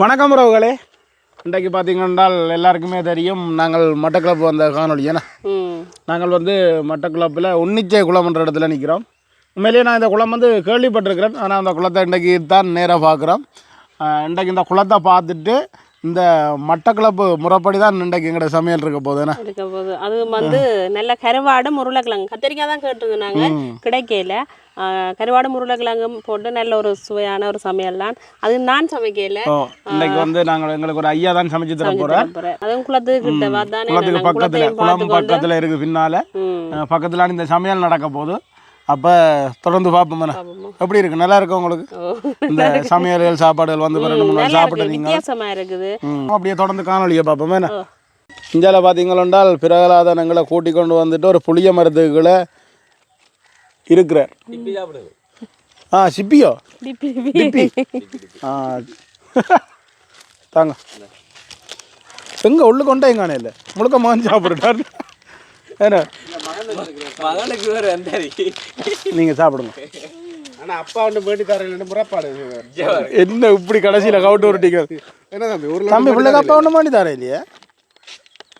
வணக்கம் உறவுகளே. இன்றைக்கு பார்த்தீங்கன்னா எல்லாருக்குமே தெரியும் நாங்கள் மட்டக்களப்பு வந்த காணொளி ஏன்னா? நாங்கள் வந்து மட்டக்களப்பில் உன்னிச்சை குளம்ன்ற இடத்துல நிற்கிறோம். உண்மையிலேயே நான் இந்த குளம் வந்து கேள்விப்பட்டிருக்கிறேன். ஆனால் அந்த குளத்தை இன்றைக்கு தான் நேராக பார்க்குறோம். இன்றைக்கு இந்த குளத்தை பார்த்துட்டு இந்த மட்டக்களப்பு முறைப்படி தான் இன்றைக்கு எங்களோட சமையல் இருக்க என்ன? இருக்க போது அது வந்து நல்ல கருவாடு உருளைக்கிழங்கு கத்திரிக்காய் தான் கேட்டுருந்தாங்க. கிடைக்கல. கருவாடு உருளைக்கிழங்கும் போட்டு நல்ல ஒரு சுவையான ஒரு சமையல் தான். அது நான் சமைக்கல. ஓ இன்றைக்கு வந்து நாங்கள் எங்களுக்கு ஒரு ஐயா தான் சமைச்சு தர போறேன். அதுவும் குளத்துக்கு கிட்ட குளத்துக்கு பக்கத்தில் குளம் பக்கத்தில் இருக்குது பின்னால். பக்கத்தில் இந்த சமையல் நடக்க போகுது. அப்போ தொடர்ந்து பார்ப்போம். எப்படி இருக்கு? நல்லா இருக்கு உங்களுக்கு. இந்த சமையல் சாப்பாடுகள் வந்து ரெண்டு மூணு நாள் அப்படியே தொடர்ந்து காணொலியை பார்ப்போம் என்ன. இந்தியாவில் பார்த்தீங்களென்றால் பிரகலாதனங்களை கூட்டி கொண்டு வந்துட்டு ஒரு புளிய மருந்துகளை இருக்கிற ஆ சிப்பியோ? ஆ. தாங்க. எங்க உள்ள கொண்டே எங்கானே இல்லை? முழுக்க மகன் சாப்பிட்றாரு. என்ன? மகனுக்கு வேற வந்தாரு நீங்கள் சாப்பிடுங்க. ஆனா அப்பா வந்து வேண்டி முறைப்பாடு. என்ன இப்படி கடைசியில் கவுட்டு விட்டீங்க என்ன தம்பி ஒரு தம்பி பிள்ளைக்கு அப்பா ஒன்றும் பண்ணி தரேன் இல்லையா?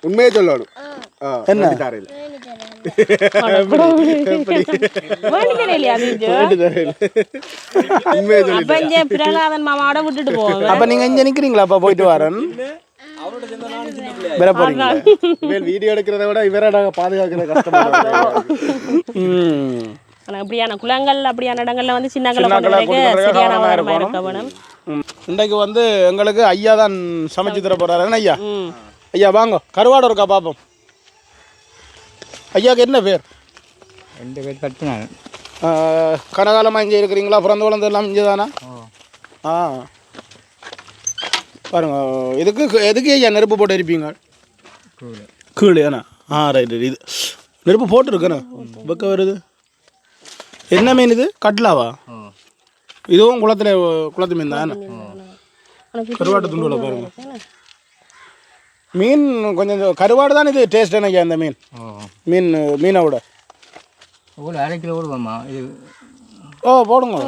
உண்மையே சொல்லணும். ஆ, என்ன? வேண்டி தரையில அப்ப நீங்கள் இங்கே நிற்கிறீங்களா அப்பா போயிட்டு வரேன். வீடியோ எடுக்கிறத விட இவரை நாங்க பாதுகாக்கிற கஷ்டமா ம். ஆனா அப்படியான குளங்கள் அப்படியான இடங்கள்ல வந்து சின்ன இருக்கணும். இன்றைக்கு வந்து எங்களுக்கு ஐயா தான் சமைச்சு தர போறாரு. என்ன ஐயா? ம். ஐயா வாங்க. கருவாடு இருக்கா பார்ப்போம் ஐயாக்கு என்ன பேர்? ரெண்டு பேர் கட்டினாங்க. கனகாலமாக இங்கே இருக்கிறீங்களா? பிறந்த குழந்தை எல்லாம் இங்கே தானா ஆ. பாருங்க இதுக்கு எதுக்கு ஐயா நெருப்பு போட்டு எரிப்பீங்க கீழே ஏண்ணா ஆ ரைட் இது நெருப்பு போட்டுருக்கண்ணா வெக்க வருது. என்ன மீன் இது? கட்லாவா? இதுவும் குளத்துல குளத்து மீன் தான்? கருவாட்டு துண்டுல பாருங்க. மீன் கொஞ்சம் கருவாடு தான் இது டேஸ்ட் எனக்கு அந்த மீன்? மீன் மீனை விட. அரை கிலோ விடுவாம்மா இது ஓ போடுங்க.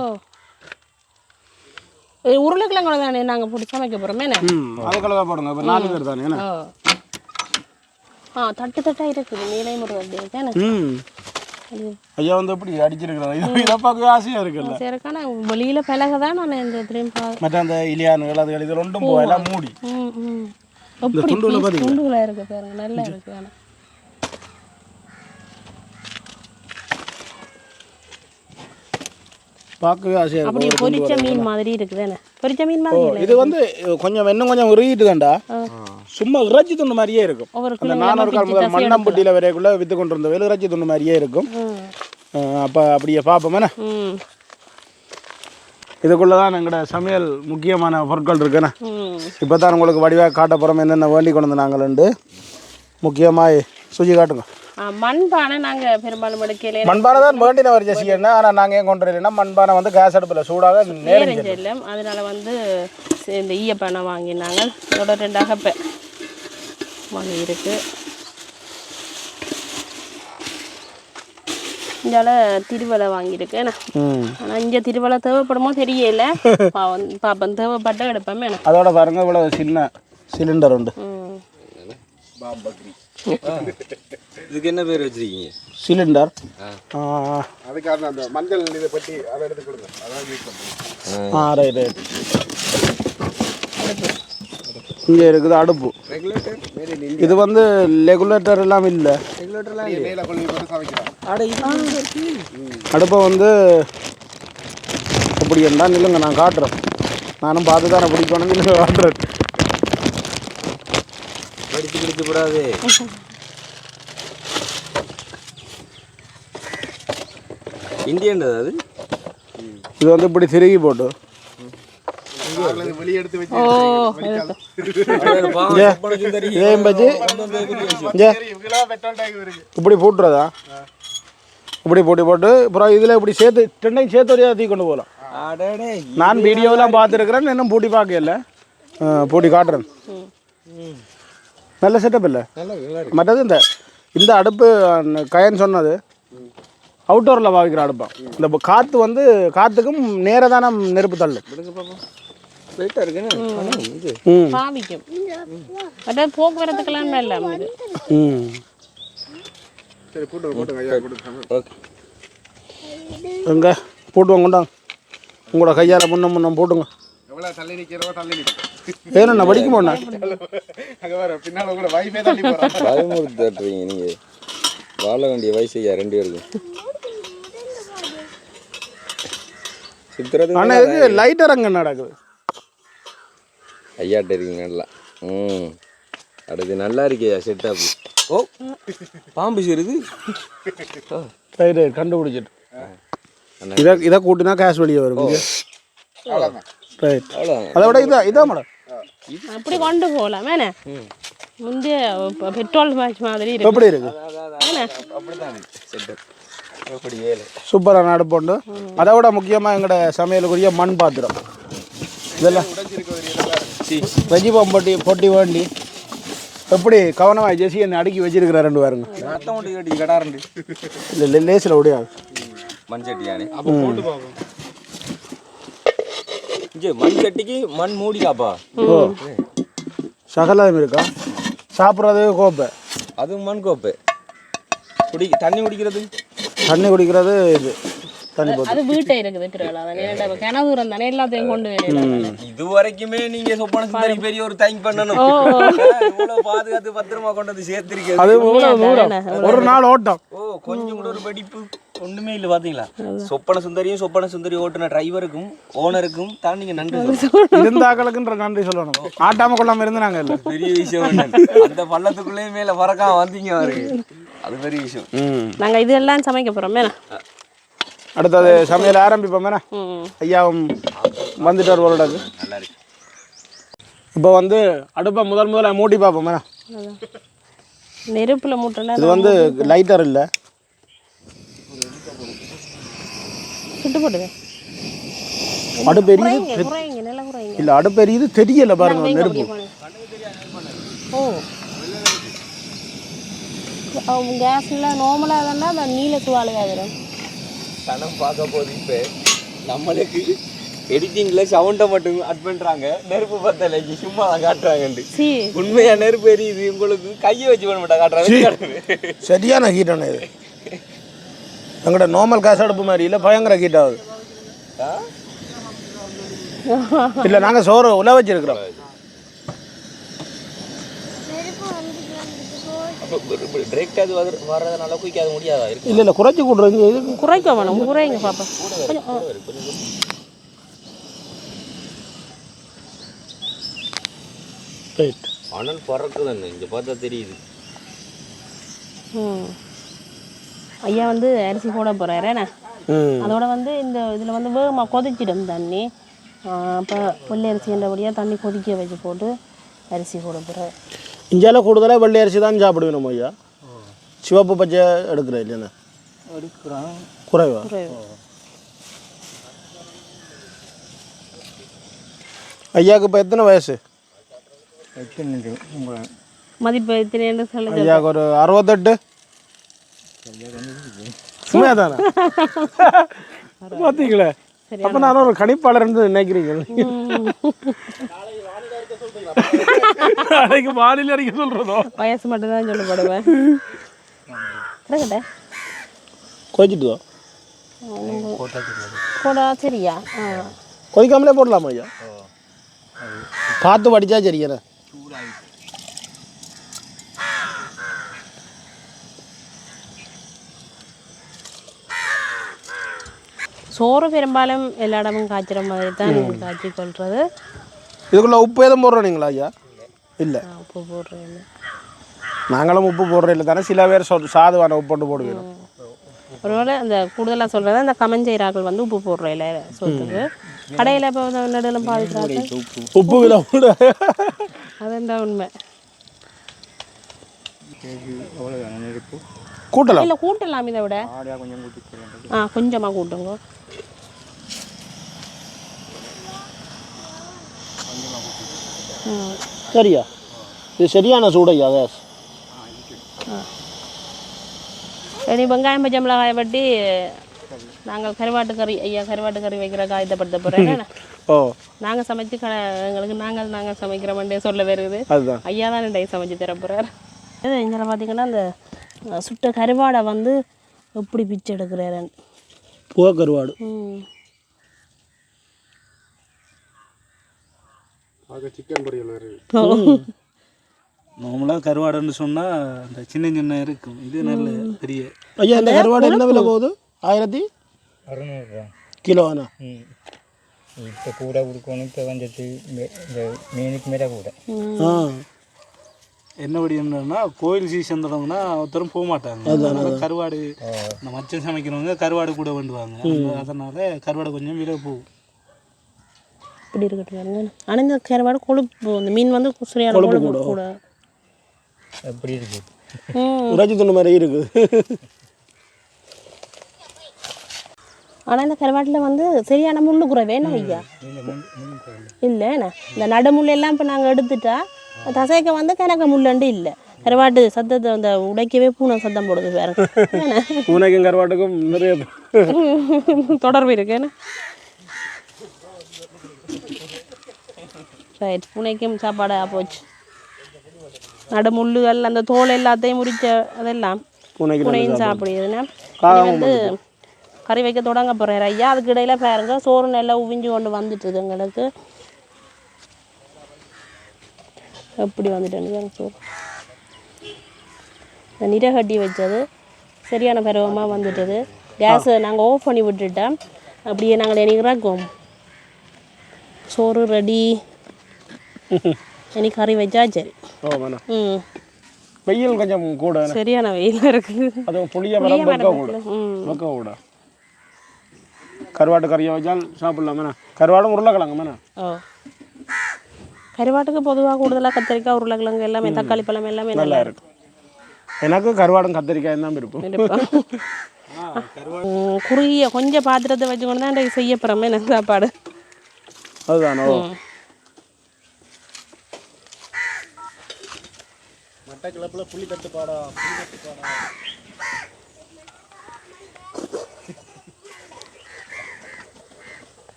உருளைக்கிழங்கு தானே நாங்க போட்டு சமைக்க போறோமே என்ன? ம் அதுக்குள்ள தான் போடுங்க இப்போ நாலு பேர் தானே. ஆ. தட்டு தட்டா இருக்குது. நீலை முருகன் ம். ஐயா. வந்து எப்படி அடிச்சிருக்கிறாங்க இது பார்க்கவே ஆசையாக இருக்குல்ல. சரிக்கான வெளியில பழக தான் நான் இந்த திரும்பி மற்ற அந்த இலியானுகள் அதுகள் இது ரெண்டும் போக எல்லாம் மூடி. எப்படி துண்டுல இருக்கு பாருங்க நல்லா இருக்கு பார்க்கவே ஆசையாக அப்படி இருக்கும் பொரிச்ச மீன் மாதிரி இருக்குது என்ன பொரிச்ச மீன் மாதிரி இல்லை இது வந்து கொஞ்சம் இன்னும் கொஞ்சம் உருகிட்டு தான்டா. சும்மா இறைச்சி துண்டு மாதிரியே இருக்கும். அந்த நானூறு கால் முதல் மண்ணம்பட்டியில் வரைக்குள்ள வித்து கொண்டு இருந்த வேலை இறைச்சி துண்டு மாதிரியே இருக்கும். அப்போ அப்படியே பார்ப்போம் என்ன? ம். இதுக்குள்ளே தான் எங்களோட சமையல் முக்கியமான பொருட்கள் இருக்குண்ணே ம். இப்போ தான் உங்களுக்கு வடிவாக காட்ட போகிறோம் என்னென்ன வேண்டி கொண்டு வந்து நாங்களுண்டு முக்கியமாக சுஜி காட்டுங்க. மண்பானை நாங்க பெரும்பாலும் எடுக்கல மண்பானை தான் வேண்டின வரி ஜெசி என்ன ஆனால் நாங்கள் ஏன் கொண்டு வரலைன்னா மண்பானை வந்து கேஸ் அடுப்பில் சூடாக நேரஞ்செல்லம் அதனால வந்து இந்த ஈயப்பானை வாங்கினாங்க. இதோட ரெண்டு அகப்பை வாங்கி இருக்கு. இந்தால திருவலை வாங்கியிருக்கு என்ன ம். ஆனால் இங்கே திருவலை தேவைப்படுமோ தெரியல. பாப்பம் தேவைப்பட்ட எடுப்பேன் அதோட பாருங்க இவ்வளோ சின்ன சிலிண்டர் உண்டு. ம். இதுக்கு என்ன பேர் வச்சிருக்கீங்க? சிலிண்டர். அதுக்காக அந்த மஞ்சள் இதை பற்றி அதை எடுத்து கொடுங்க. அதான் யூஸ் பண்ணுறேன் ஆ. ரைட் ரைட் இங்கே இருக்குது அடுப்பு. இது வந்து ரெகுலேட்டர் எல்லாம் இல்லை. ரெகுலேட்டர்லாம் இந்தியா மேலே கொண்டு போய் சமைக்கலாம் அட இது அடுப்பை வந்து இப்படி இருந்தால் நில்லுங்க நான் காட்டுறேன். நானும் பார்த்து தானே பிடிக்கணும் நில்லுங்க காட்டுறேன். கூடாது இந்தியன்றது அது? இது வந்து இப்படி திருகி போட்டு. இப்படி போட்டுறதா? இப்படி போட்டு போட்டு அப்புறம் இதில் இப்படி சேர்த்து ரெண்டையும் சேர்த்து வரையா தூக்கி கொண்டு போகலாம். நான் வீடியோலாம் பார்த்துருக்குறேன் இன்னும் பூட்டி பார்க்கல. பூட்டி காட்டுறேன். நல்ல செட்டப் இல்லை. மற்றது இந்த இந்த அடுப்பு அஹ், கயன் சொன்னது. அவுட்டோரில் பாவிக்கிற அடுப்பான் இந்த காற்று வந்து காற்றுக்கும் நேராக தானே நெருப்பு ம். பாவிக்கும். அதாவது போக்குவரத்துக்கெல்லாம் ம். சரி போட்டு எங்க? போட்டுவாங்க கொண்டாங்க. உங்களோட கையால் முன்ன முன்ன போட்டுங்க. எவ்வளோ தள்ளி நிற்கிறவோ தள்ளி நிற்கும் ஏன்னா வடிக்க போனா அங்கே வர பின்னால் கூட வைஃபே தள்ளி போகிறான் பயமுறுத்தி தட்டுறீங்க நீங்கள் வாழ வேண்டிய வயசு ஐயா ரெண்டு பேருக்கும். சுத்துறது ஆனால் இதுக்கு லைட்டர் அங்கே நடக்குது ஐயாட்ட இருக்கீங்க நல்லா. ம். அடுத்து நல்லா இருக்கேயா செட்டப் ஓ பாம்பு சிறுது ரைட் ரைட் கண்டுபிடிச்சிட்டு. இதை இதை கூட்டினா கேஷ் வெளியே வரும். ரைட் அவ்வளோ அதை விட இதா இதா மேடம். அப்படி கொண்டு போகலாம். என்ன முந்தைய பெட்ரோல் மேட்ச் மாதிரி இருக்கு. எப்படி இருக்கு? சூப்பரான அடுப்புண்டு அதை விட முக்கியமாக எங்களோட சமையலுக்குரிய மண் பாத்திரம். இதெல்லாம். வெஜி பொம்பட்டி பொட்டி வேண்டி. எப்படி கவனமாக ஜெசி என்னை அடுக்கி வச்சிருக்கிற ரெண்டு பேருங்க இல்லை லேசில் முடியாது மண் சட்டியானே அப்போ போட்டு பார்ப்போம். மண் சட்டிக்கு மண் மூடிக்காப்பா ஓ. சகலம் இருக்கா? சாப்பிட்றது கோப்பை. அதுவும் மண் கோப்பை. குடி தண்ணி குடிக்கிறது? தண்ணி குடிக்கிறது இது. அது வீட்டை கிணவுரம் தானே எல்லாத்தையும் கொண்டு வரலாம் இது வரைக்குமே நீங்க சொப்பன சுந்தரி பெரிய ஒரு தேங்க் பண்ணணும். பாதுகாத்து பத்திரமா கொண்டு வந்து அது தூரம்? ஒரு நாள் ஓட்டம். ஓ கொஞ்சம் கூட ஒரு வெடிப்பு ஒண்ணுமே இல்ல பாத்தீங்களா? சொப்பன சுந்தரியும் சொப்பன சுந்தரி ஓட்டுன டிரைவருக்கும் ஓனருக்கும் தான் நீங்க நன்றி. இருந்தாக்களுக்குன்ற நன்றி சொல்லணும். ஆட்டாம கொள்ளாம இருந்தாங்க இல்லை. பெரிய விஷயம். அந்த பள்ளத்துக்குள்ளேயே மேல பறக்காம வந்தீங்க அவருக்கு அது பெரிய விஷயம். ம். நாங்கள் இதெல்லாம் சமைக்க என்ன? அடுத்தது சமையல் ஆரம்பிப்போம் ஐயாவும் வந்துட்டார் இருக்கு இப்போ வந்து அடுப்பை முதல் முதல்ல மூட்டி பார்ப்போம் நெருப்பில் மூட்டல இது வந்து லைட்டர் இல்லை. சுட்டு போடுது அடுப்பு எரியுது? இல்லை அடுப்பு எரியுது தெரியல பாருங்க நெருப்பு. ஓ. கேஸ்ல நார்மலாக அந்த நீல துவாலையாக வரும் சனம் பார்க்க போது இப்ப நம்மளுக்கு எடிட்டிங்ல சவுண்டை மட்டும் அட் பண்றாங்க நெருப்பு பத்தல சும்மா காட்டுறாங்கண்டு சி. உண்மையா நெருப்பு எரியுது உங்களுக்கு கையை வச்சு பண்ண மாட்டா காட்டுறாங்க சரியான ஹீட்டான இது எங்கள்கிட்ட நார்மல் கேஸ் அடுப்பு மாதிரி இல்லை பயங்கர ஹீட் ஆகுது. இல்லை நாங்கள் சோறு உல வச்சிருக்கிறோம். டிரெக்ட் அது வர- வர்றதுனால முடியாதா? இருக்கு இல்லை இல்லை குறைச்சி கூடுறீங்க இது குறைக்க வேணும் குறைங்க பாப்பா. ரைட் அனல் பறக்குதுன்னு இங்க பார்த்தா தெரியுது. ம். ஐயா வந்து அரிசி போட போகிறாரு என்ன ம். அதோட வந்து இந்த இதில் வந்து வேகமாக கொதிச்சிடும் தண்ணி. அப்போ என்றபடியாக தண்ணி கொதிக்க வச்சு போட்டு அரிசி போட போகிறேன் இந்தியாவில் கூடுதலாக வெள்ளை அரிசி தான் சாப்பிடுவேன் ஐயா சிவப்பு பச்சை எடுக்கிற இல்லைண்ணா குறைவா ஐயாவுக்கு இப்போ எத்தனை வயசு மதிப்பு எத்தனை சொல்லி ஐயாவுக்கு ஒரு அறுபத்தெட்டு சும்மா தானே பார்த்தீங்களே அப்போ நான் ஒரு கணிப்பாளர்னு நினைக்கிறீங்க நாளைக்கு வானிலை அறிக்கை சொல்கிறதோ வயசு மட்டும் தான் சொல்லப்படுவேன். கொதிச்சுட்டு போடா சரியா? ஆ. கொதிக்காமலே போடலாமா ஐயா? பார்த்து வடிச்சா சரியாண்ணே சோறு பெரும்பாலும் எல்லா இடமும் காய்ச்சிற மாதிரி தான் காய்ச்சி கொள்வது இதுக்குள்ள உப்பு எதுவும் போடுறீங்களா ஐயா? இல்லை. உப்பு போடுறேன் நாங்களும் உப்பு போடுறோம் இல்லை. தானே சில பேர் சொல் சாதுவான உப்பு போட்டு போடுவோம் ஒருவேளை அந்த கூடுதலாக சொல்கிறது அந்த கமஞ்சைராக்கள் வந்து உப்பு போடுற இல்லை சோத்துக்கு. கடையில் இப்போ நடுவில் பாதிக்கிறார்கள் உப்பு. கூட. அதுதான் உண்மை. கூட்டலாம். இல்லை கூட்டலாம் இதை விட. ஆ கொஞ்சமாக கூட்டுங்க. சரியா? இது சரியான சூடு ஐயா கேஸ் இனி வெங்காயம் பச்சை மிளகாயை பட்டி நாங்கள் கருவாட்டு கறி ஐயா கருவாட்டு கறி வைக்கிற காயத்தை படுத்த போகிறேன் ஓ. நாங்கள் சமைச்சு க எங்களுக்கு நாங்கள் நாங்கள் சமைக்கிறோம்டே சொல்ல வருது. அதுதான். ஐயா தான் டை சமைச்சு தர போகிறார் இங்கே பார்த்தீங்கன்னா அந்த சுட்ட கருவாடை வந்து எப்படி பிச்சு எடுக்கிறாரு? புகை கருவாடு. ம். அது சிக்கன் பொரியல் வருது நார்மலாக கருவாடுன்னு சொன்னால் அந்த சின்ன சின்ன இருக்கும். இது நல்ல பெரிய. ஐயா இந்த கருவாடு என்ன விலை போகுது? ஆயிரத்தி? அறுநூறுவா. கிலோண்ணா இப்போ கூட கொடுக்கணும் இப்போ வந்துட்டு இந்த மீனுக்கு மேலே கூட. ஆ. என்னபடி என்னன்னா கோயில் சீசன் தொடங்கினா ஒருத்தரும் போக மாட்டாங்க. அதனால கருவாடு இந்த மச்சம் சமைக்கிறவங்க கருவாடு கூட வேண்டுவாங்க. அந்த- அதனால கருவாடு கொஞ்சம் விலை போகும். இப்படி இருக்கட்டும் ஆனால் இந்த கருவாடு கொழுப்பு இந்த மீன் வந்து சரியான கொழுப்பு கூட. எப்படி இருக்கு? இறைச்சி துண்டு மாதிரி இருக்குது ஆனால் இந்த கருவாட்டில் வந்து சரியான முள்ளு குறை வேணும் ஐயா இல்லை என்ன? இந்த நடுமுள் எல்லாம் இப்போ நாங்கள் எடுத்துட்டா தசைக்க வந்து கணக்க முள்ளண்டு இல்லை. கருவாட்டு சத்தத்தை அந்த உடைக்கவே பூனை சத்தம் போடுது வேற. என்ன? பூனைக்கும் கருவாட்டுக்கும் நிறைய தொடர்பு இருக்கு என்ன? ரைட் பூனைக்கும் சாப்பாடு போச்சு நடுமுள்ளுகள் அந்த தோல் எல்லாத்தையும் முறிச்ச அதெல்லாம். பூனையும் சாப்பிடுதுன்னா வந்து கறி வைக்க தொடங்க போகிறார் ஐயா அதுக்கு இடையில பாருங்க சோறு நல்லா உவிஞ்சு கொண்டு வந்துட்டுது எங்களுக்கு எப்படி வந்துட்டு சோறு. இந்த நிற கட்டி வச்சது சரியான பருவமாக வந்துட்டது. கேஸை நாங்கள் ஆஃப் பண்ணி விட்டுட்டோம். அப்படியே நாங்கள் எனக்கு இறக்குவோம் சோறு ரெடி இனி கறி வச்சா சரி. ம். வெயில் கொஞ்சம் கூட சரியான வெயிலாக இருக்குது. அது புளிய மரம் வைக்க கூட. கூட. கருவாட்டு கறியை வச்சால் சாப்பிடலாம் மேண்ணா கருவாடும் உருளைக்கிழங்கு மேண்ணா ஓ. கருவாட்டுக்கு பொதுவாக கூடுதலாக கத்திரிக்காய் உருளைக்கிழங்கு எல்லாமே தக்காளி பழம் எல்லாமே நல்லா இருக்கும். எனக்கு கருவாடும் கத்திரிக்காயும் தான் விருப்பம். இருப்போம். ம், குறுகிய கொஞ்சம் பாத்திரத்தை வச்சுக்கொண்டு தான் செய்ய போகிறோமே எனக்கு சாப்பாடு? அதுதானோ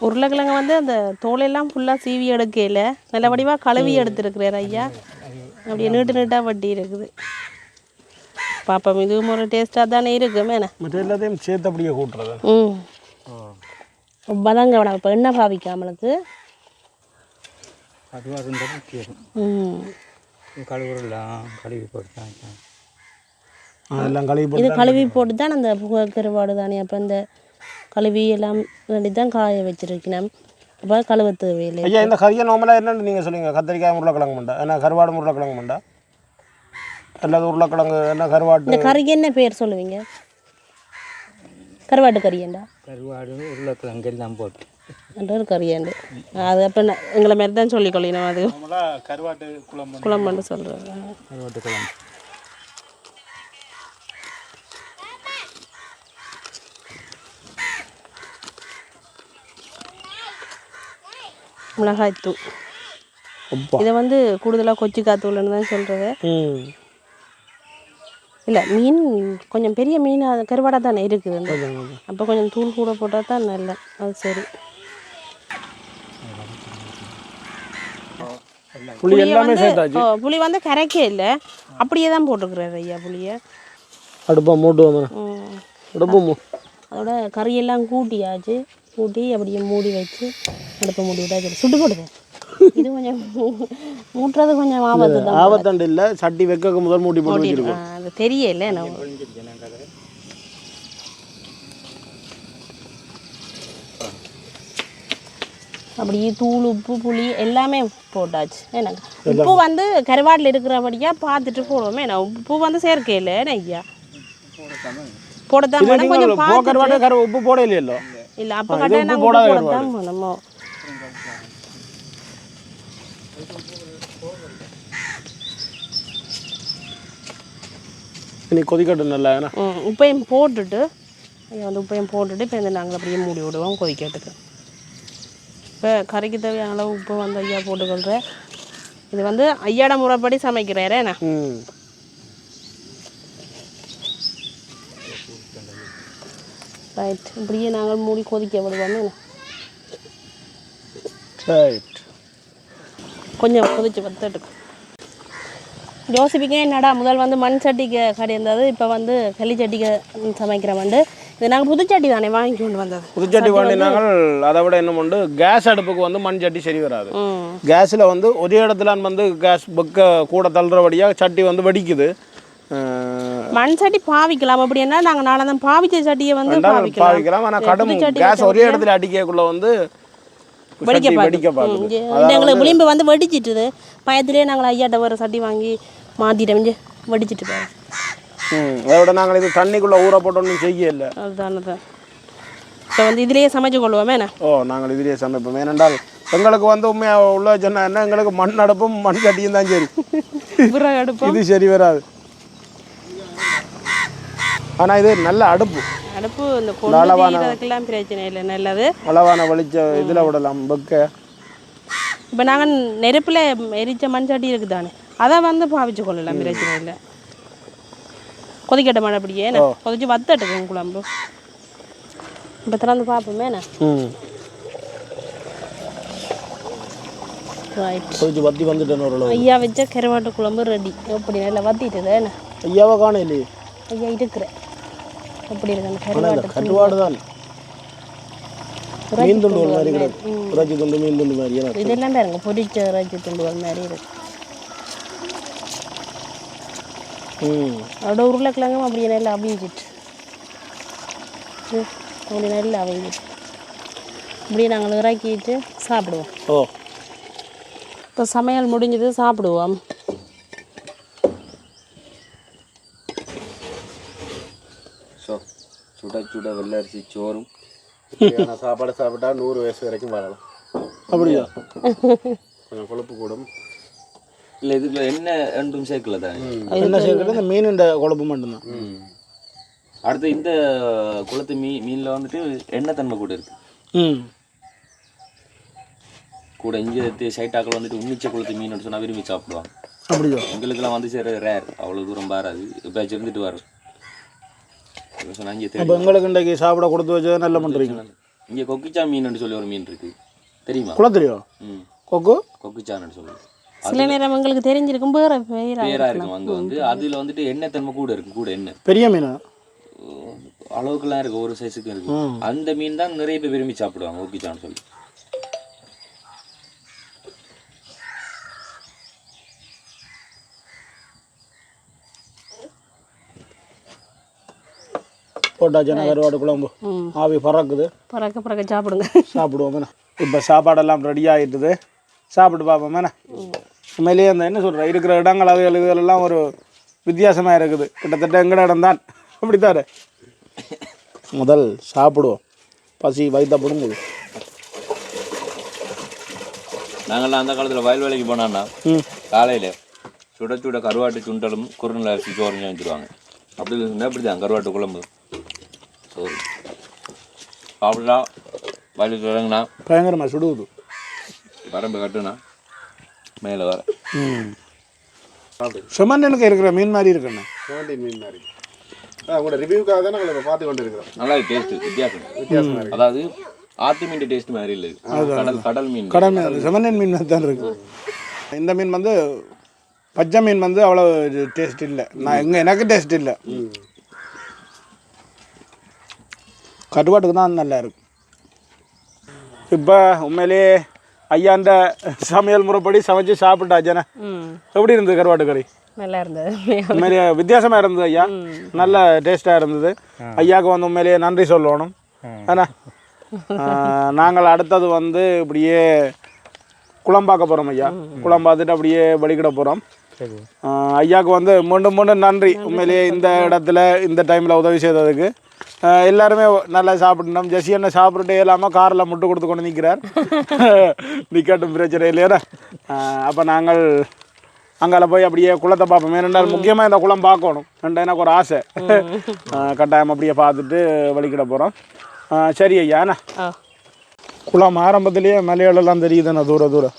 உருளைக்கிழங்கு வந்து அந்த தோலெல்லாம் ஃபுல்லாக சீவி எடுக்கையில் நல்ல வடிவாக கழுவி எடுத்துருக்குறார் ஐயா. அப்படியே நீட்டு நீட்டாக வட்டி இருக்குது. பாப்பா இதுவும் ஒரு டேஸ்ட்டாக தானே இருக்கும் என்ன எல்லாத்தையும் சேர்த்து அப்படியே கூட்டுறது. ம். பதங்க இப்போ எண்ணெய் பாவிக்காமலுக்கு. அதுவும் இருந்தால் முக்கியம் ம். கழுவுறலாம் கழுவி போட்டு அதெல்லாம் கழுவி இது போட்டு கழுவி போட்டு தான் அந்த புகை கருவாடு தானே. அப்போ இந்த கழுவி எல்லாம் ரெடி தான் காய வச்சிருக்கணும். அப்போ கழுவ தேவையில்லை. ஐயா இந்த கறியை நார்மலாக என்னன்னு நீங்கள் சொல்லுங்க. கத்திரிக்காய் உருளைக்கிழங்கு மண்டா. என்ன கருவாடு உருளைக்கிழங்கு மண்டா? அல்லது உருளைக்கிழங்கு என்ன கருவாட்டு? இந்த கறிக்கு என்ன பேர் சொல்லுவீங்க? கருவாட்டு கறியண்டா? கருவாடு உருளைக்கிழங்கு எல்லாம் போட்டு. ஒரு கறியாண்டு அது அப்போ எங்களை மாதிரி தான் சொல்லிக்கொள்ளணும் அது. கருவாட்டு குழம்பு குழம்புன்னு சொல்கிறேன் கருவாட்டு குழம்பு மிளகாய்த்தூள். அப்பா. இதை வந்து கூடுதலாக கொச்சிக்காத்தூள்னு தான் சொல்கிறது இல்லை மீன் கொஞ்சம் பெரிய மீன் அது கருவாடாக தானே இருக்குது. அப்போ கொஞ்சம் தூள் கூட போட்டால் தான் நல்ல அது சரி. புளி எல்லாமே வந்து சேர்த்தாச்சு புளி வந்து கரைக்கே இல்லை. அப்படியே தான் போட்டுக்கிறாரு ஐயா புளியை. அடுப்பா மூட்டுவோம் ம். அடுப்பு அதோட கறியெல்லாம் கூட்டியாச்சு. கூட்டி அப்படியே மூடி வச்சு அடுப்பை மூடி விட்டா சுட்டு போடுது இது கொஞ்சம் மூ- மூட்டுறது கொஞ்சம் ஆபத்து தான். ஆபத்தண்டு இல்லை. சட்டி வைக்க முதல் மூடி போட்டு வச்சிருக்கோம். அது தெரியல நம்ம அப்படியே தூள் உப்பு புளி எல்லாமே போட்டாச்சு. ஏன்னா உப்பு வந்து கருவாட்டில் இருக்கிறபடியா பார்த்துட்டு போடுவோமே. நான் உப்பு வந்து சேர்க்கையில் என்ன ஐயா? போடத்தான் கொஞ்சம் உப்பு போட இல்லையല്ലോ இல்லை அப்போ கட்டாயம் உப்பு போடத்தான் வேணுமோ? நீ கொதிக்கட்டும் நல்லா உப்பையும் போட்டுட்டு ஐயா வந்து உப்பையும் போட்டுட்டு இப்போ நாங்கள் அப்படியே மூடி விடுவோம் கொதிக்கிறதுக்கு. இப்போ கறிக்கு தேவையான அளவு உப்பு வந்து ஐயா போட்டுக்கொள்கிறேன் இது வந்து ஐயாட முறைப்படி சமைக்கிறேன் ம். ரைட் இப்படியே நாங்கள் மூடி கொதிக்க விடுவோம் ரைட் கொஞ்சம் கொதிச்சு வத்துட்டு. யோசிப்பிக்க என்னடா முதல் வந்து மண் சட்டிக்கு கடை இருந்தது இப்போ வந்து களி சட்டிக்கு சமைக்கிற வந்து. இது நாங்கள் புதுச்சட்டி தானே வாங்கி கொண்டு வந்தது. புதுச்சட்டி வாங்கினாங்கள் அதை விட என்ன உண்டு. கேஸ் அடுப்புக்கு வந்து மண் சட்டி சரி வராது. கேஸில் வந்து ஒரே இடத்துல வந்து கேஸ் புக்க கூட தள்ளுறபடியாக சட்டி வந்து வெடிக்குது. மண் சட்டி பாவிக்கலாம். அப்படின்னா நாங்கள் நாளை தான் பாவிச்ச சட்டியை வந்து பாவிக்கலாம். ஆனால் கடும் கேஸ் ஒரே இடத்துல அடிக்கக்குள்ள வந்து வெடிக்க பார்க்குது. எங்களுக்கு விளிம்பு வந்து வெடிச்சிட்டுது. பயத்திலே நாங்கள் ஐயாட்ட ஒரு சட்டி வாங்கி மாற்றிட்டோம் வெடிச்சிட்டு பாரு ம் அதை விட நாங்கள் இது தண்ணிக்குள்ளே ஊற போட்டு ஒன்றும் செய்ய இல்லை அதுதான். இப்போ வந்து இதுலேயே சமைச்சு கொள்வோமே ஓ நாங்கள் இதுலேயே சமைப்போம். ஏனென்றால் எங்களுக்கு வந்து உண்மையாக உள்ள சொன்ன என்ன எங்களுக்கு மண் அடுப்பும் மண் சட்டியும் தான் சரி. அடுப்பு? இது சரி வராது. ஆனால் இது நல்ல அடுப்பு. அடுப்பு இந்த தீரதுக்கெல்லாம் பிரச்சனை இல்லை. நல்லது அளவான வெளிச்ச இதில் விடலாம் வெக்க. இப்போ நாங்கள் நெருப்பில் எரிச்ச மண் சட்டி இருக்குது தானே அதை வந்து பாவிச்சு கொள்ளலாம் பிரச்சனை இல்லை. கொதிக்கட்ட மழை அப்படியே என்ன கொதிச்சு வத்தட்டுக்கும் குழம்பு. இப்போ திறந்து பார்ப்போமே என்ன? கொஞ்சம் வத்தி வந்துட்டேன்னு ஓரளவு ஐயா வச்ச கருவாட்டு குழம்பு ரெடி எப்படி? நல்லா வத்திட்டுது என்ன? ஐயாவை காணும் இல்லையே? ஐயா இருக்கிறேன் எப்படி இருக்கு கருவாட்டு கட்டுவாடு தான் மீன் துண்டு ஒரு மாதிரி கிடக்கு. இறைச்சி துண்டு மீன் துண்டு மாதிரி இதெல்லாம் பாருங்க பொரிச்ச இறைச்சி துண்டுகள் மாதிரி இருக்கு. ம் அதோட உருளைக்கிழங்கும் அப்படியே நல்லா அவிஞ்சிட்டு. ம், அப்படி நல்லா அவிஞ்சிட்டு. இப்படியே நாங்கள் இறக்கிட்டு சாப்பிடுவோம். ஓ. இப்போ சமையல் முடிஞ்சது சாப்பிடுவோம். ஸோ சுட சுட வெள்ளை அரிசி சோறும் சாப்பாடு சாப்பிட்டா நூறு வயசு வரைக்கும் வாழலாம். அப்படியா? கொஞ்சம் கொழுப்பு கூடும். இல்லை இதுல என்ன ரெண்டும் சேர்க்கல தானே? என்ன சேர்க்கல இந்த மீன் குழம்பு மட்டும்தான். அடுத்து இந்த குளத்து மீ மீனில் வந்துட்டு எண்ணெய் தன்மை கூட இருக்கு. ம். கூட இங்கே சைட்டாக்கள் வந்துட்டு உன்னிச்ச குளத்து மீன் சொன்னால் விரும்பி சாப்பிடுவாங்க. அப்படியா? எங்களுக்கெல்லாம் வந்து சேர ரேர் அவ்வளோ தூரம் வராது. இப்போ இருந்துட்டு வரும். தெரியும். எங்களுக்கு இன்றைக்கு சாப்பிட கொடுத்து வச்சது நல்லா பண்ணுறீங்க இங்கே கொக்கிச்சா மீன் சொல்லி ஒரு மீன் இருக்கு. தெரியுமா? குளத்துலையோ ம். கொக்கு? கொக்கிச்சான்னு சொல்லுவோம். சில நேரம் எங்களுக்கு தெரிஞ்சிருக்கும் பெயரா பேரா இருக்கும் அங்கே வந்து அதில் வந்துட்டு எண்ணெய் தன்மை கூட இருக்கும் கூட எண்ணெய். பெரிய மீனா? அளவுக்குலாம் இருக்கு ஒரு சைஸுக்கு இருக்கு அந்த மீன் தான் நிறைய பேர் விரும்பி சாப்பிடுவாங்க ஓகிச்சான்னு சொல்லி. போட்டாச்சுன்னா கருவாடு குழம்பு. ஆவி பறக்குது. பறக்க பறக்க சாப்பிடுங்க. சாப்பிடுவோம் இப்போ சாப்பாடெல்லாம் ரெடி ஆகிட்டுது சாப்பிட்டு பார்ப்போம் என்ன? உண்மையிலேயே அந்த என்ன சொல்கிறேன் இருக்கிற இடங்கள் அது இதுகளெல்லாம் ஒரு வித்தியாசமாக இருக்குது. கிட்டத்தட்ட எங்கட இடம் தான் அப்படித்தாரு முதல் சாப்பிடுவோம். பசி வயிற்ற பிடுங்குது. நாங்கள்லாம் அந்த காலத்தில் வயல் வேலைக்கு போனான்னா ம். காலையில் சுட சுட கருவாட்டு சுண்டலும் குறுநில அரிசி சோறும் செஞ்சுருவாங்க அப்படி இருந்தால் இப்படி தான் கருவாட்டு குழம்பு. சோறு. சாப்பிடலாம் வயலுக்கு இறங்கினா. பயங்கரமாக சுடுகுது வரம்பு கட்டுனா மேலே வர. ம். செமண்டனுக்கு இருக்கிற மீன் மாதிரி இருக்குண்ணே. செவன்டீன் மீன் மாதிரி. உங்களோட ரிவ்யூக்காக தான் நாங்கள் இப்போ பார்த்து கொண்டு இருக்கிறோம் நல்லா டேஸ்ட்டு வித்தியாசம். அதாவது ஆத்து மீன் டேஸ்ட் மாதிரி இல்லை. கடல் கடல் மீன். கடல் மீன் செமண்டன் மீன் மாதிரி தான் இருக்கு. இந்த மீன் வந்து பச்சை மீன் வந்து அவ்வளோ டேஸ்ட் இல்லை. நான் எங்கே எனக்கு டேஸ்ட் இல்லை. கருவாட்டுக்கு தான் நல்லா இருக்கு. இப்போ உண்மையிலேயே ஐயாண்ட சமையல் முறைப்படி சமைச்சு சாப்பிட்டாச்சேண்ணே ம். எப்படி இருந்தது கருவாட்டு கறி? நல்லா இருந்தது. உண்மையிலேயே வித்தியாசமாக இருந்தது ஐயா? நல்ல டேஸ்ட்டாக இருந்தது. ஐயாவுக்கு வந்து உண்மையிலேயே நன்றி சொல்லணும். ஏன்னா நாங்கள் அடுத்தது வந்து இப்படியே குளம்பாக்க போகிறோம் ஐயா. குளம்பாத்துட்டு அப்படியே வழிகிட போகிறோம் சரி. ஐயாவுக்கு வந்து மீண்டும் மீண்டும் நன்றி. உண்மையிலேயே இந்த இடத்துல இந்த டைமில் உதவி செய்ததுக்கு. எல்லாருமே நல்லா சாப்பிட்டோம் ஜெசி என்ன சாப்பிட்டுட்டே இல்லாமல் காரில் முட்டு கொடுத்து கொண்டு நிற்கிறார் நிற்கட்டும் பிரச்சனை இல்லையா? அப்போ நாங்கள் அங்கால போய் அப்படியே குளத்தை பார்ப்போம். ஏனென்றால் முக்கியமாக இந்த குளம் பார்க்கணும். ரெண்டு எனக்கு ஒரு ஆசை. கட்டாயம் அப்படியே பார்த்துட்டு வழிகிட போகிறோம் சரி ஐயா குளம் ஆரம்பத்திலேயே மலையாளெல்லாம் தெரியுதுண்ணா தூர தூரம்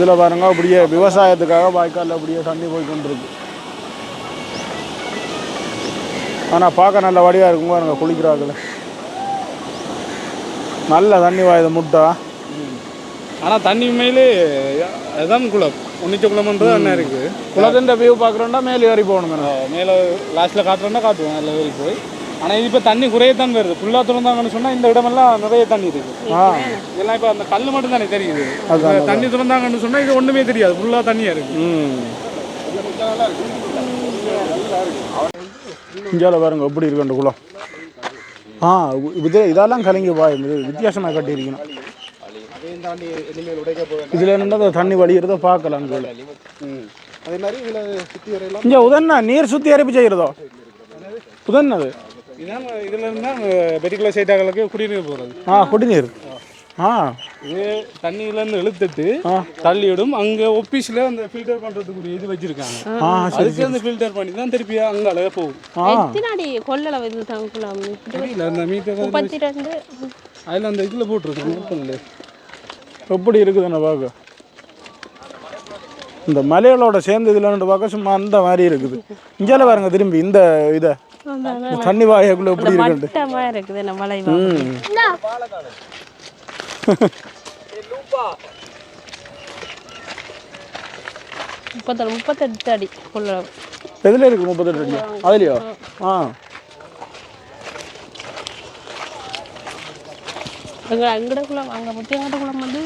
இதில் பாருங்க அப்படியே விவசாயத்துக்காக வாய்க்காலில் அப்படியே தண்ணி போய் கொண்டிருக்கு ஆனால் பார்க்க நல்ல வடிவாக இருக்கும் பாருங்க குளிக்கிறாங்கள நல்ல தண்ணி வாயுது முட்டை. ஆனால் தண்ணி உண்மையிலே அதான் குளம் உன்னிச்ச குளம்ன்றது அண்ணா இருக்குது குளத்தின் வியூ பார்க்குறோம்னா மேலே ஏறி போகணும் மேலே லாஸ்ட்டில் காட்டுறோன்னா காட்டுவோம் அதில் ஏறி போய். ஆனால் இது இப்போ தண்ணி குறையத்தான் வருது. ஃபுல்லாக திறந்தாங்கன்னு சொன்னால் இந்த இடமெல்லாம் நிறைய தண்ணி இருக்குது இதெல்லாம் இப்போ அந்த கல் மட்டும் தானே தெரியுது. தண்ணி திறந்தாங்கன்னு சொன்னால் இது ஒன்றுமே தெரியாது. ஃபுல்லாக தண்ணியாக இருக்குது ம். இந்தியாவில் பாருங்க எப்படி இருக்கு அந்த குளம். ஆ இது இதெல்லாம் கலங்கி இது வித்தியாசமாக கட்டியிருக்கணும். இதில் என்னடா தண்ணி வடிகிறத பார்க்கலாம் அதே மாதிரி இதில் சுற்றி இங்கே உதன்னா நீர் சுற்றி அரைப்பு செய்கிறதோ உதன்னது. இதான் இதில் இருந்தால் பெட்டிகுலர் சைட்டாக்களுக்கு குடிநீர் போகிறது ஆ குடிநீர். ஆ. இது தண்ணியிலேருந்து இழுத்துட்டு. தள்ளிவிடும் அங்கே ஒப்பீஸில் அந்த ஃபில்டர் பண்ணுறதுக்குரிய இது வச்சிருக்காங்க. ஆ அதுக்கு அந்த ஃபில்டர் பண்ணி தான் திருப்பி அங்கே அழகாக போகும். ஆ. எத்தனை அடி கொள்ளளவு இது தங்குலாம் தெரியல அந்த மீட்டர் முப்பத்தி ரெண்டு. அதில் அந்த இதில் போட்டிருக்கு எப்படி இருக்குதுன்னு பார்க்க இந்த மலைகளோட சேர்ந்து இதில் ரெண்டு பார்க்க சும்மா அந்த மாதிரி இருக்குது. இங்கேல பாருங்க திரும்பி இந்த இதை. தண்ணி வாயக்குள்ள எப்படி இருக்குது முப்பத்தெட்டு அடி எதில் இருக்கு முப்பத்தெட்டு அடியா அதுலையோ? ஆ. அங்கே முத்தி எங்கட குளம் வந்து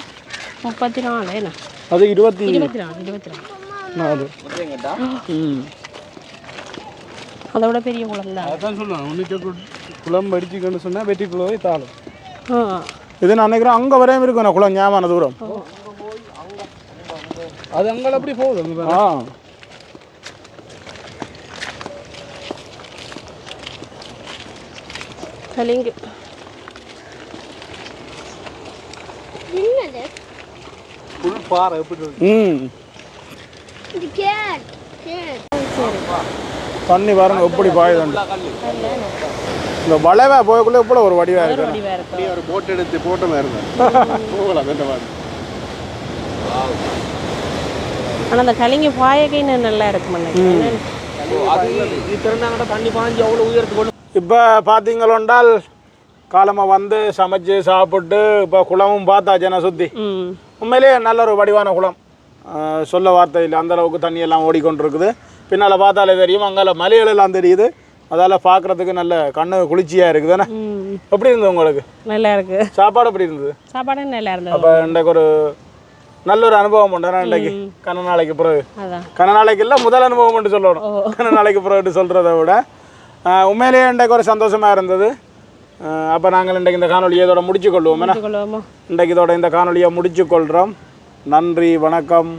முப்பத்தி நாலு என்ன? அது இருபத்தி நாலு ம் அதை விட பெரிய குளம் தான் அதான் சொல்லுவாங்க உன்னிச்ச குளம் அடிச்சுக்கன்னு சொன்னால் வெட்டிக்குள்ளே போய் தாளும் ஆ இது நான் நினைக்கிறேன் அங்கே வரையும் இருக்கும் நான் குளம் ஞாபகம் தூரம் அது அங்கே அப்படி போகுது. ஆ கலிங்கு பாறை எப்படி ம். தண்ணி பாருங்க எப்படி பாயுதுண்டு இந்த வளைவா போயக்குள்ள எப்படி ஒரு வடிவா இருக்கு? ஒரு போட் எடுத்து போட்ட மாதிரி போகலாம் வேண்ட மாதிரி ஆனா அந்த கலிங்கு பாயக்கைன்னு நல்லா இருக்கும் நினைக்கிறேன் இப்போ பார்த்தீங்களோண்டால் காலமாக வந்து சமைச்சு சாப்பிட்டு இப்போ குளமும் பார்த்தாச்சு சுற்றி ம். உண்மையிலேயே நல்ல ஒரு வடிவான குளம். சொல்ல வார்த்தை இல்லை அந்த அளவுக்கு தண்ணி எல்லாம் ஓடிக்கொண்டிருக்குது. பின்னால் பார்த்தாலே தெரியும் அங்கால மலைகள் எல்லாம் தெரியுது. அதால் பார்க்குறதுக்கு நல்ல கண்ணு குளிர்ச்சியாக இருக்குது தானே? எப்படி இருந்தது உங்களுக்கு? நல்லா இருக்கு. சாப்பாடு எப்படி இருந்தது? சாப்பாடு நல்லா இருந்தது. அப்போ இன்றைக்கு ஒரு நல்ல ஒரு அனுபவம் உண்டு இன்றைக்கு? கன நாளைக்கு பிறகு. கன நாளைக்கு இல்லை முதல் அனுபவம் மட்டும் சொல்லணும். கன நாளைக்கு பிறகு சொல்கிறத விட உண்மையிலேயே இன்றைக்கு ஒரு சந்தோஷமாக இருந்தது. அப்போ நாங்கள் இன்றைக்கு இந்த காணொலியை இதோட முடிச்சு கொள்வோம் இன்றைக்கு இதோட இந்த காணொலியை முடிச்சு கொள்கிறோம் நன்றி வணக்கம்.